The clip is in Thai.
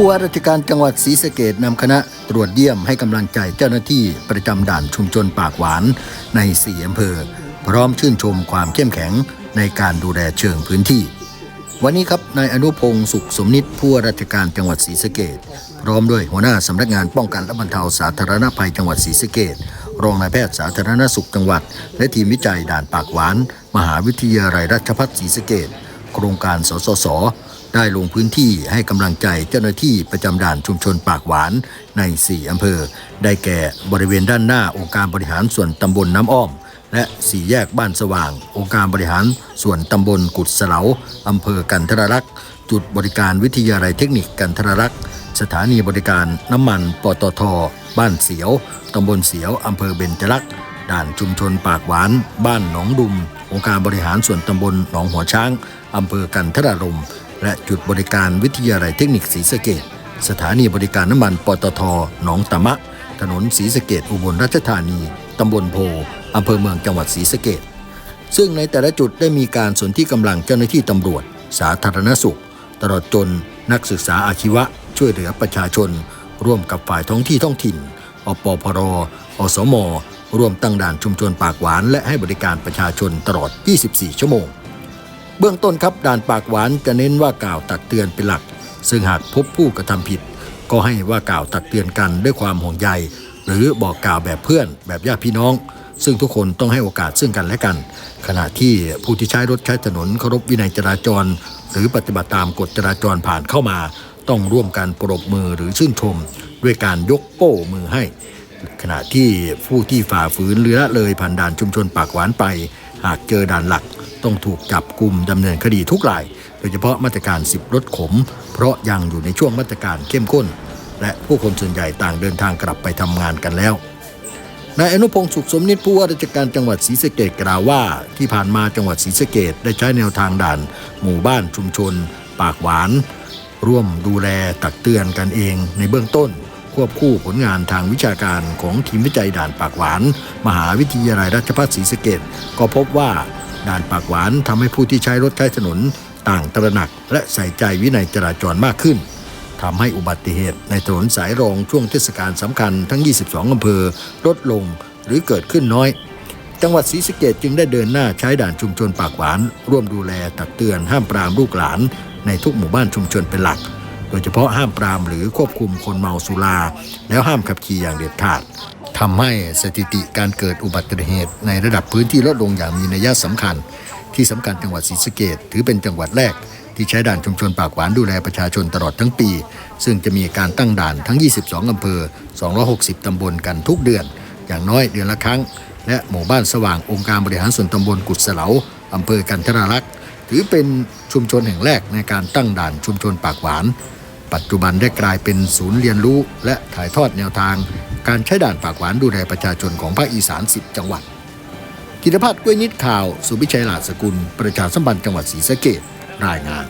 ผู้ว่าราชการจังหวัดศรีสะเกดนำคณะตรวจเยี่ยมให้กำลังใจเจ้าหน้าที่ประจำด่านชุมชนปากหวานในสี่อำเภอ พร้อมชื่นชมความเข้มแข็งในการดูแลเชิงพื้นที่ วันนี้ครับนายอนุพงศ์สุขสมนิตผู้ว่าราชการจังหวัดศรีสะเกดพร้อมด้วยหัวหน้าสำนักงานป้องกันและบรรเทาสาธารณภัยจังหวัดศรีสะเกดรองนายแพทย์สาธารณสุขจังหวัด และทีมวิจัยด่านปากหวาน มหาวิทยาลัยราชภัฏศรีสะเกดโครงการสสส ได้ลงพื้นที่ให้กำลังใจเจ้าหน้าที่ประจำด่านชุมชนปากหวานใน 4 อำเภอ ได้แก่บริเวณด้านหน้าองค์การบริหารส่วนตำบลน้ำอ้อม และสี่แยกบ้านสว่าง องค์การบริหารส่วนตำบลกุดสะเหลาอำเภอกันทรลักษ์จุดบริการวิทยาลัยเทคนิคกันทรลักษ์สถานีบริการน้ำมันปตท บ้านเสียวตำบลเสียวอำเภอเบญจลักษ์ด่านชุมชนปากหวาน บ้านหนองดุม องค์การบริหารส่วนตำบลหนองหัวช้างอำเภอกันทรารม และจุดบริการวิทยาลัยเทคนิคศรีสะเกดสถานีบริการน้ำมันปตทหนองตะมะ ถนนศรีสะเกดอุบลราชธานี ตำบลโพอำเภอเมืองจังหวัดศรีสะเกดซึ่งในแต่ละจุดได้มีการสนที่กำลังเจ้าหน้าที่ตำรวจ สาธารณสุข ตลอดจนนักศึกษาอาชีวะ ช่วยเหลือประชาชน ร่วมกับฝ่ายท้องที่ท้องถิ่นอปพรอสมร่วมตั้งด่านชุมชนปากหวาน และให้บริการประชาชนตลอด 24 ชั่วโมง เบื้องต้นครับด่านปากหวานจะเน้นว่ากล่าวตักเตือนเป็นหลัก ซึ่งหากพบผู้กระทำผิด ก็ให้ว่ากล่าวตักเตือนกันด้วยความห่วงใย หรือบอกกล่าวแบบเพื่อน แบบญาติพี่น้อง ซึ่งทุกคนต้องให้โอกาสซึ่งกันและกัน ขณะที่ผู้ที่ใช้รถใช้ถนนเคารพวินัยจราจร หรือปฏิบัติตามกฎจราจรผ่านเข้ามา ต้องร่วมกันปรบมือหรือชื่นชม ด้วยการยกโป้มือให้ ขณะที่ผู้ที่ฝ่าฝืนหรือละเลยผ่านด่านชุมชนปากหวานไป หากเจอด่านหลัก ต้องถูกจับกลุ่มดำเนินคดีทุกราย โดยเฉพาะมาตรการสิบรถขม เพราะยังอยู่ในช่วงมาตรการเข้มข้น และผู้คนส่วนใหญ่ต่างเดินทางกลับไปทำงานกันแล้วนายอนุพงศ์สุขสมนิตผู้ว่าราชการจังหวัดศรีสะเกดกล่าวว่า ที่ผ่านมาจังหวัดศรีสะเกดได้ใช้แนวทางด่าน หมู่บ้านชุมชน ปากหวาน ร่วมดูแลตักเตือนกันเองในเบื้องต้น ควบคู่ผลงานทางวิชาการของทีมวิจัยด่านปากหวาน มหาวิทยาลัยราชภัฏศรีสะเกดก็พบว่า ด่านปากหวานทำให้ผู้ที่ใช้รถใช้ถนน ต่างตระหนัก และใส่ใจวินัยจราจรมากขึ้นทำให้อุบัติเหตุในถนนสายรองช่วงเทศกาลสำคัญทั้ง 22 อำเภอลดลงหรือเกิดขึ้นน้อย จังหวัดศรีสะเกดจึงได้เดินหน้าใช้ด่านชุมชนปากหวาน ร่วมดูแลตักเตือนห้ามปรามลูกหลาน ในทุกหมู่บ้านชุมชนเป็นหลัก โดยเฉพาะห้ามปรามหรือควบคุมคนเมาสุรา แล้วห้ามขับขี่อย่างเด็ดขาด ทำให้สถิติการเกิดอุบัติเหตุ ในระดับพื้นที่ลดลงอย่างมีนัยสำคัญ ที่สำคัญจังหวัดศรีสะเกดถือเป็นจังหวัดแรก ที่ใช้ด่านชุมชนปากหวานดูแลประชาชนตลอดทั้งปี ซึ่งจะมีการตั้งด่านทั้ง 22 อำเภอ 260 ตำบลกันทุกเดือน อย่างน้อยเดือนละครั้ง และหมู่บ้านสว่างองค์การบริหารส่วนตำบลกุดเสลาอำเภอกันทรารักษ์ถือเป็นชุมชนแห่งแรกในการตั้งด่านชุมชนปากหวาน ปัจจุบันได้กลายเป็นศูนย์เรียนรู้ และถ่ายทอดแนวทาง การใช้ด่านปากหวานดูแลประชาชนของภาคอีสาน 10 จังหวัด กิตพัฒน์กล้วยนิดข่าว สุวิชัยหลาสกุล ประชาสัมพันธ์จังหวัดศรีสะเกษรายงาน